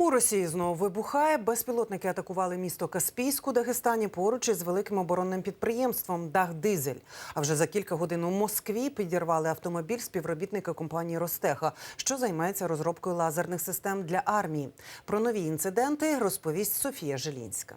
У Росії знову вибухає. Безпілотники атакували місто Каспійськ у Дагестані поруч із великим оборонним підприємством Дах Дизель. А вже за кілька годин у Москві підірвали автомобіль співробітника компанії Ростеха, що займається розробкою лазерних систем для армії. Про нові інциденти розповість Софія Желінська.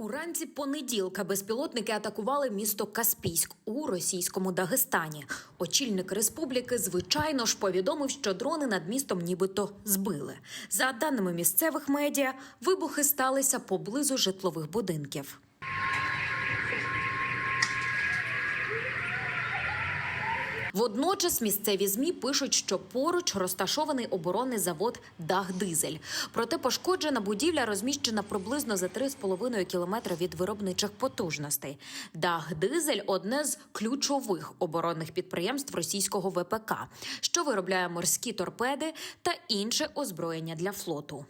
Уранці понеділка безпілотники атакували місто Каспійськ у російському Дагестані. Очільник республіки, звичайно ж, повідомив, що дрони над містом нібито збили. За даними місцевих медіа, вибухи сталися поблизу житлових будинків. Водночас місцеві змі пишуть, що поруч розташований оборонний завод Дагдизель. Проте пошкоджена будівля розміщена приблизно за 3,5 кілометри від виробничих потужностей. Дагдизель – одне з ключових оборонних підприємств російського ВПК, що виробляє морські торпеди та інше озброєння для флоту.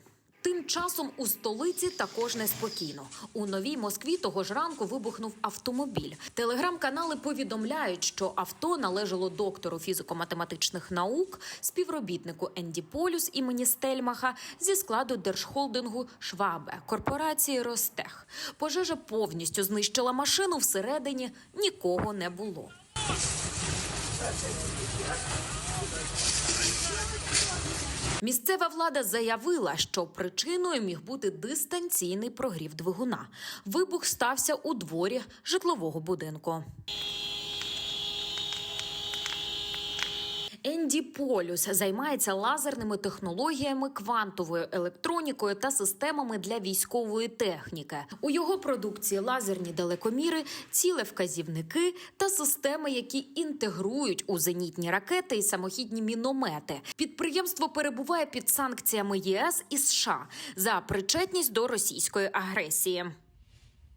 Тим часом у столиці також неспокійно. У новій Москві того ж ранку вибухнув автомобіль. Телеграм-канали повідомляють, що авто належало доктору фізико-математичних наук, співробітнику Енді Полюс імені Стельмаха зі складу держхолдингу Швабе корпорації Ростех. Пожежа повністю знищила машину. Всередині нікого не було. Місцева влада заявила, що причиною міг бути дистанційний прогрів двигуна. Вибух стався у дворі житлового будинку. Енді Полюс займається лазерними технологіями, квантовою електронікою та системами для військової техніки. У його продукції лазерні далекоміри, цілевказівники та системи, які інтегрують у зенітні ракети і самохідні міномети. Підприємство перебуває під санкціями ЄС і США за причетність до російської агресії.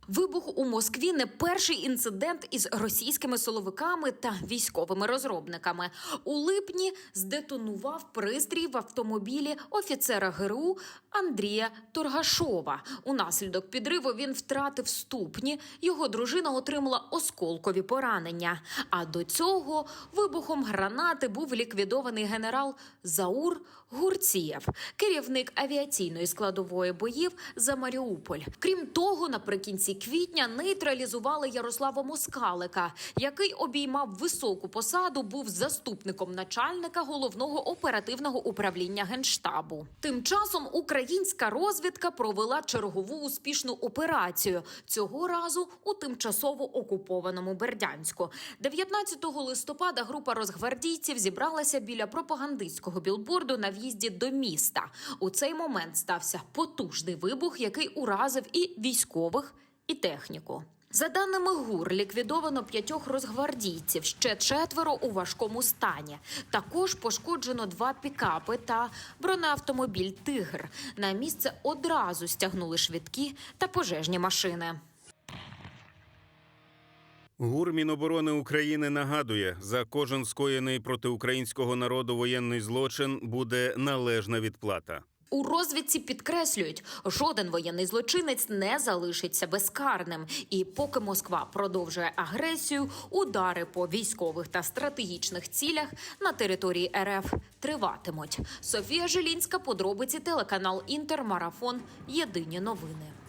Вибух у Москві не перший інцидент із російськими силовиками та військовими розробниками. У липні здетонував пристрій в автомобілі офіцера ГРУ Андрія Торгашова. Унаслідок підриву він втратив ступні. Його дружина отримала осколкові поранення. А до цього вибухом гранати був ліквідований генерал Заур Гурцієв, керівник авіаційної складової боїв за Маріуполь. Крім того, наприкінці квітня нейтралізували Ярослава Москалика, який обіймав високу посаду, був заступником начальника головного оперативного управління генштабу. Тим часом українська розвідка провела чергову успішну операцію цього разу у тимчасово окупованому Бердянську. 19 листопада група розгвардійців зібралася біля пропагандистського білборду на в'їзді до міста. У цей момент стався потужний вибух, який уразив і військових, і техніку. За даними ГУР, ліквідовано п'ятьох розгвардійців, ще четверо у важкому стані. Також пошкоджено два пікапи та бронеавтомобіль Тигр. На місце одразу стягнули швидкі та пожежні машини. ГУР Міноборони України нагадує, за кожен скоєний проти українського народу воєнний злочин буде належна відплата. У розвідці підкреслюють, жоден воєнний злочинець не залишиться безкарним. І поки Москва продовжує агресію, удари по військових та стратегічних цілях на території РФ триватимуть. Софія Жилінська, подробиці телеканал Інтермарафон. Єдині новини.